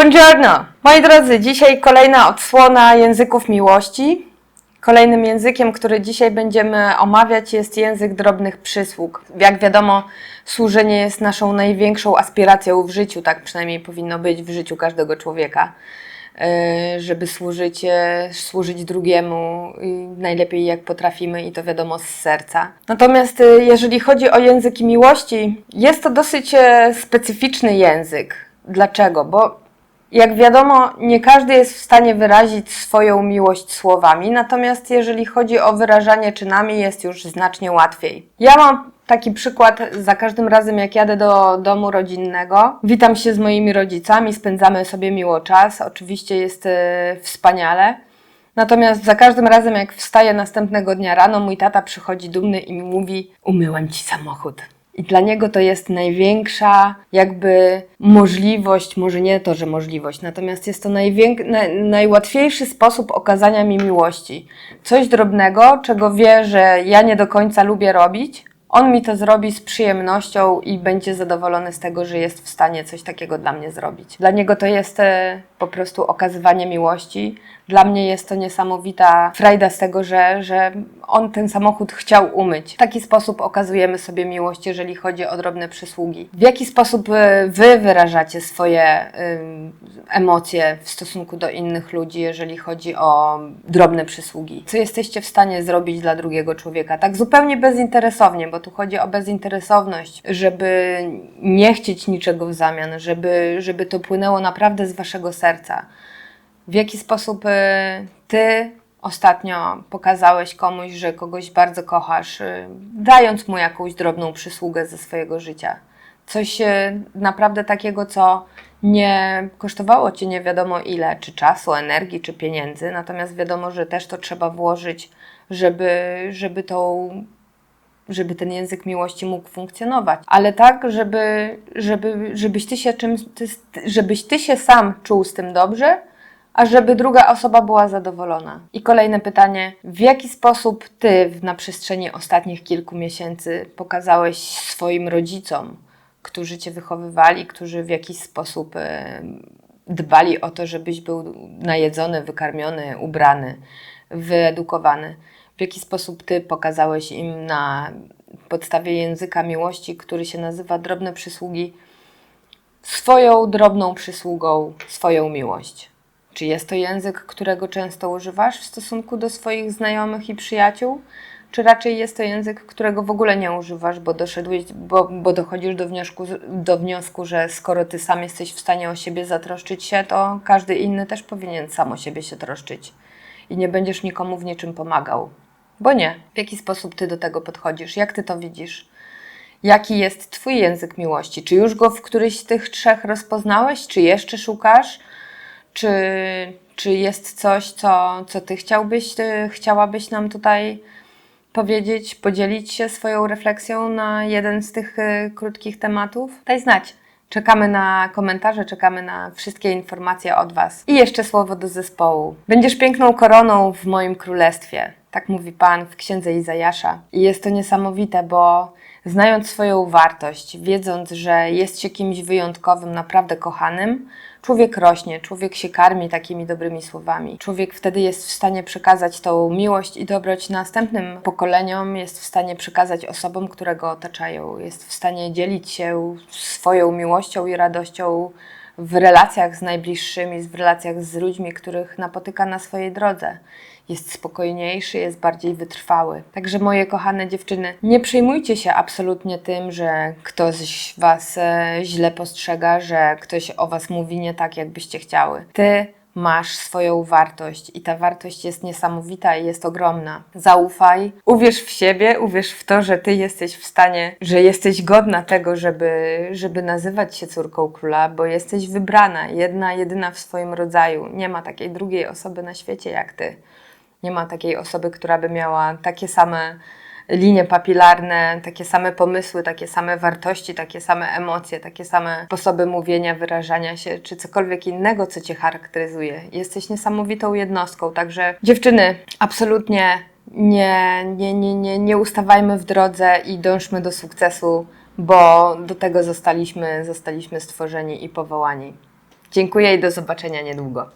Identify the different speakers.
Speaker 1: Buongiorno! Moi drodzy, dzisiaj kolejna odsłona języków miłości. Kolejnym językiem, który dzisiaj będziemy omawiać, jest język drobnych przysług. Jak wiadomo, służenie jest naszą największą aspiracją w życiu, tak przynajmniej powinno być w życiu każdego człowieka. Yy, Żeby służyć, e, służyć drugiemu najlepiej jak potrafimy, i to wiadomo z serca. Natomiast e, jeżeli chodzi o języki miłości, jest to dosyć specyficzny język. Dlaczego? Bo jak wiadomo, nie każdy jest w stanie wyrazić swoją miłość słowami, natomiast jeżeli chodzi o wyrażanie czynami, jest już znacznie łatwiej. Ja mam taki przykład za każdym razem, jak jadę do domu rodzinnego. Witam się z moimi rodzicami, spędzamy sobie miło czas. Oczywiście jest e, wspaniale. Natomiast za każdym razem, jak wstaję następnego dnia rano, mój tata przychodzi dumny i mi mówi: Umyłem ci samochód. I dla niego to jest największa jakby możliwość, może nie to, że możliwość, natomiast jest to najwięk- na, najłatwiejszy sposób okazania mi miłości. Coś drobnego, czego wie, że ja nie do końca lubię robić, on mi to zrobi z przyjemnością i będzie zadowolony z tego, że jest w stanie coś takiego dla mnie zrobić. Dla niego to jest e, po prostu okazywanie miłości. Dla mnie jest to niesamowita frajda z tego, że, że on ten samochód chciał umyć. W taki sposób okazujemy sobie miłość, jeżeli chodzi o drobne przysługi. W jaki sposób e, wy wyrażacie swoje ym, emocje w stosunku do innych ludzi, jeżeli chodzi o drobne przysługi? Co jesteście w stanie zrobić dla drugiego człowieka? Tak zupełnie bezinteresownie, bo tu chodzi o bezinteresowność, żeby nie chcieć niczego w zamian, żeby, żeby to płynęło naprawdę z waszego serca. W jaki sposób y, ty ostatnio pokazałeś komuś, że kogoś bardzo kochasz, y, dając mu jakąś drobną przysługę ze swojego życia? Coś y, naprawdę takiego, co nie kosztowało cię nie wiadomo ile, czy czasu, energii, czy pieniędzy, natomiast wiadomo, że też to trzeba włożyć, żeby, żeby tą żeby ten język miłości mógł funkcjonować, ale tak, żeby, żeby, żebyś, ty się czymś, ty, żebyś ty się sam czuł z tym dobrze, a żeby druga osoba była zadowolona. I kolejne pytanie: w jaki sposób ty na przestrzeni ostatnich kilku miesięcy pokazałeś swoim rodzicom, którzy cię wychowywali, którzy w jakiś sposób e, dbali o to, żebyś był najedzony, wykarmiony, ubrany, wyedukowany? W jaki sposób ty pokazałeś im na podstawie języka miłości, który się nazywa drobne przysługi, swoją drobną przysługą, swoją miłość? Czy jest to język, którego często używasz w stosunku do swoich znajomych i przyjaciół? Czy raczej jest to język, którego w ogóle nie używasz, bo, doszedłeś, bo, bo dochodzisz do wniosku, do wniosku, że skoro ty sam jesteś w stanie o siebie zatroszczyć się, to każdy inny też powinien sam o siebie się troszczyć i nie będziesz nikomu w niczym pomagał. Bo nie. W jaki sposób ty do tego podchodzisz? Jak ty to widzisz? Jaki jest twój język miłości? Czy już go w któryś z tych trzech rozpoznałeś? Czy jeszcze szukasz? Czy, czy jest coś, co, co ty chciałbyś, ty chciałabyś nam tutaj powiedzieć, podzielić się swoją refleksją na jeden z tych y, krótkich tematów? Daj znać. Czekamy na komentarze, czekamy na wszystkie informacje od Was. I jeszcze słowo do zespołu. Będziesz piękną koroną w moim królestwie. Tak mówi Pan w księdze Izajasza. I jest to niesamowite, bo znając swoją wartość, wiedząc, że jest się kimś wyjątkowym, naprawdę kochanym, człowiek rośnie, człowiek się karmi takimi dobrymi słowami. Człowiek wtedy jest w stanie przekazać tą miłość i dobroć następnym pokoleniom, jest w stanie przekazać osobom, które go otaczają, jest w stanie dzielić się swoją miłością i radością w relacjach z najbliższymi, w relacjach z ludźmi, których napotyka na swojej drodze. Jest spokojniejszy, jest bardziej wytrwały. Także moje kochane dziewczyny, nie przejmujcie się absolutnie tym, że ktoś was e, źle postrzega, że ktoś o was mówi nie tak, jakbyście chciały. Ty masz swoją wartość i ta wartość jest niesamowita i jest ogromna. Zaufaj, uwierz w siebie, uwierz w to, że ty jesteś w stanie, że jesteś godna tego, żeby, żeby nazywać się córką króla, bo jesteś wybrana, jedna, jedyna w swoim rodzaju. Nie ma takiej drugiej osoby na świecie jak ty. Nie ma takiej osoby, która by miała takie same linie papilarne, takie same pomysły, takie same wartości, takie same emocje, takie same sposoby mówienia, wyrażania się, czy cokolwiek innego, co Cię charakteryzuje. Jesteś niesamowitą jednostką, także dziewczyny, absolutnie nie, nie, nie, nie, nie ustawajmy w drodze i dążmy do sukcesu, bo do tego zostaliśmy, zostaliśmy stworzeni i powołani. Dziękuję i do zobaczenia niedługo.